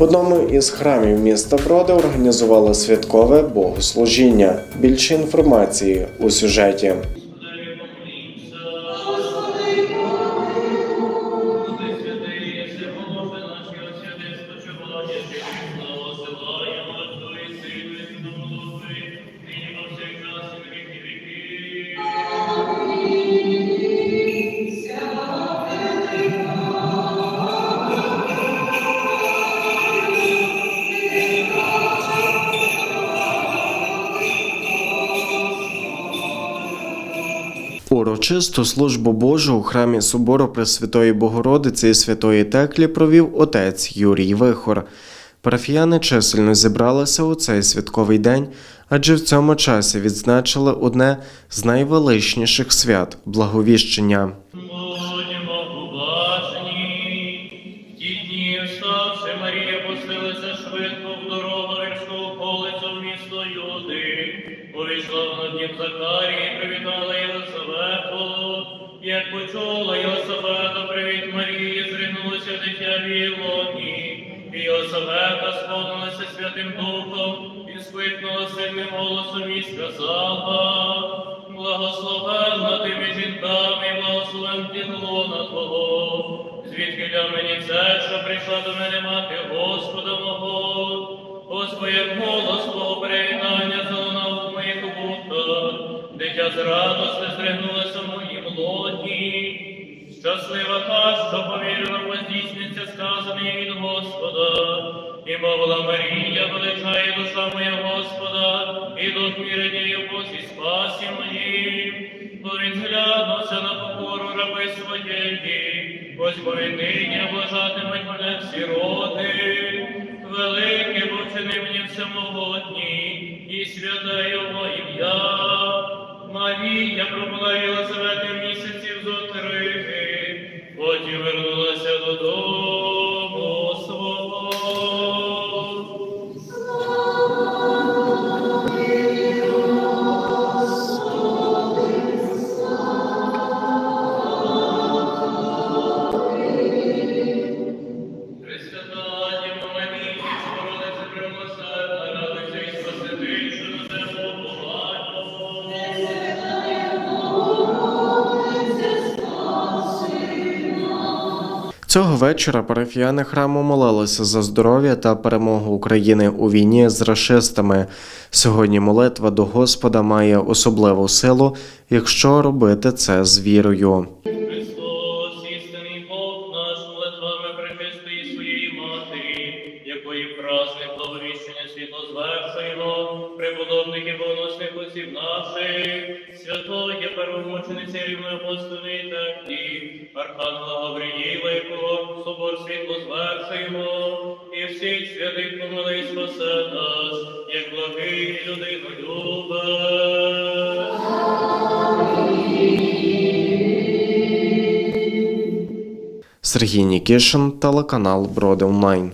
В одному із храмів міста Броди організували святкове богослужіння. Більше інформації у сюжеті. Урочисту службу Божу у храмі собору Пресвятої Богородиці і Святої Теклі провів отець Юрій Вихор. Парафіяни чисельно зібралися у цей святковий день, адже в цьому часі відзначили одне з найвеличніших свят благовіщення. Ті дні, Марія пустилася швидко в дорогу місто Юди. Увійшла вона днів Закарії, привітала Єлисавету. Як почула Єлисавета, привіт Марії, зринулося дитя в її. І Єлисавета сповнилася Святим Духом і скликнула сильним голосом і сказала, Благословенна ти між жінками, благословен підлона Твого. Звідки для мені це, що прийшла до мене мати Господа мого? Господи, як голос з радости здригнулося в моїм лоні. Щаслива та, що повірила, бо здійсниться сказане від Господа. І мовила Марія, величає душа моя Господа, і дух мій радіє спасі моїм. Бо він зглянувся на покору раби своєї, ось бо він нині облажатимуть мене всі роди. Велике бо вчинив мені всемогутній, і святе його ім'я. Цього вечора парафіяни храму молилися за здоров'я та перемогу України у війні з рашистами. Сьогодні молитва до Господа має особливу силу, якщо робити це з вірою. Благовіщення світло звершуємо, преподобних і осіб наших, первомучениці рівної апостольної теклі, Архангела Гавриїла, якого собор світло звершуємо, і всіх святих помили і спасе нас, як благий людину любить. Сергій Нікішин, телеканал Броди Онлайн.